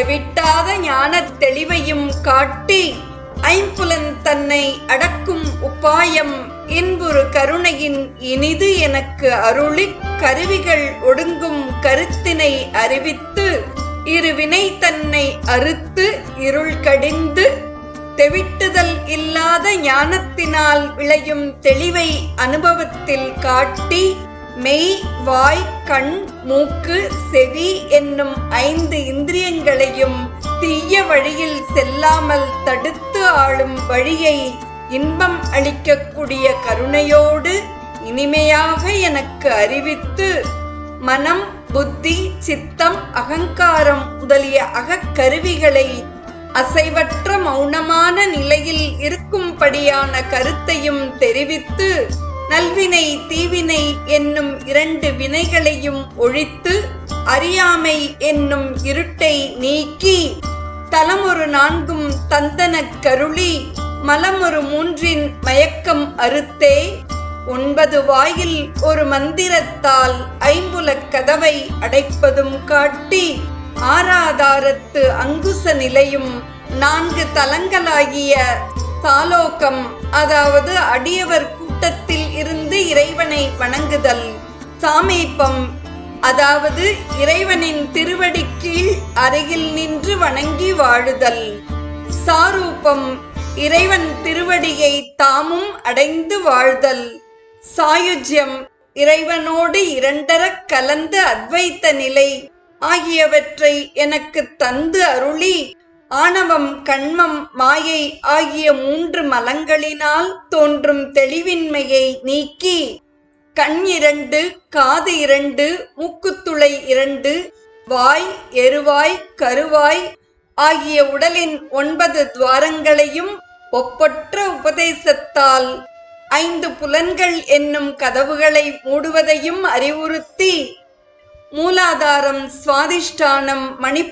தெவிட்டாத ஞானத் தெளிவையும் காட்டி ஐம்புலன் தன்னை அடக்கும் உபாயம் இன்புறு கருணையின் இனிது எனக்கு அருளிக் கருவிகள் ஒடுங்கும் கருத்தினை அறிவித்து இருவினை தன்னை அறுத்து இருள் கடிந்து தெவிட்டுதல் இல்லாத ஞானத்தினால் விளையும் தெளிவை அனுபவத்தில் காட்டி மெய் வாய் கண் மூக்கு செவி என்னும் ஐந்து இந்திரியங்களையும் தீய வழியில் செல்லாமல் தடுத்து ஆளும் வழியை இன்பம் அளிக்கக்கூடிய கருணையோடு இனிமையாக எனக்கு அறிவித்து மனம் புத்தி சித்தம் அகங்காரம் முதலிய அகக்கருவிகளை அசைவற்ற மௌனமான நிலையில் இருக்கும்படியான கருத்தையும் தெரிவித்து நல்வினை தீவினை என்னும் இரண்டு வினைகளையும் ஒழித்து அறியாமை என்னும் இருட்டை நீக்கி தலமொரு நான்கும் தந்தன கருளி மலமொரு மூன்றின் மயக்கம் அறுத்தே. ஒன்பது வாயில் ஒரு மந்திரத்தால் ஐம்புலக் கதவை அடைப்பதும் காட்டி ஆராதாரத்து அங்குச நிலையும் நான்கு தலங்களாகிய தாலோக்கம் அதாவது அடியவர் இறைவனை வணங்குதல். சாமீபம் அதாவது இறைவனின் திருவடி கீழ் அருகில் நின்று வணங்கி வாழுதல். சாரூபம் இறைவன் திருவடியை தாமும் அடைந்து வாழ்தல். சாயுஜ்யம் இறைவனோடு இரண்டரக் கலந்து அத்வைத்த நிலை. ஆகியவற்றை எனக்கு தந்து அருளி ஆணவம் கண்மம் மாயை ஆகிய மூன்று மலங்களினால் தோன்றும் தெளிவின்மையை நீக்கி கண் இரண்டு காது இரண்டு மூக்குத்துளை இரண்டு வாய் எருவாய் கருவாய் ஆகிய உடலின் ஒன்பது துவாரங்களையும் ஒப்பற்ற உபதேசத்தால் ஐந்து புலன்கள் என்னும் கதவுகளை மூடுவதையும் அறிவுறுத்தி மூலாதாரம் சுவாதிஷ்டானம் மணி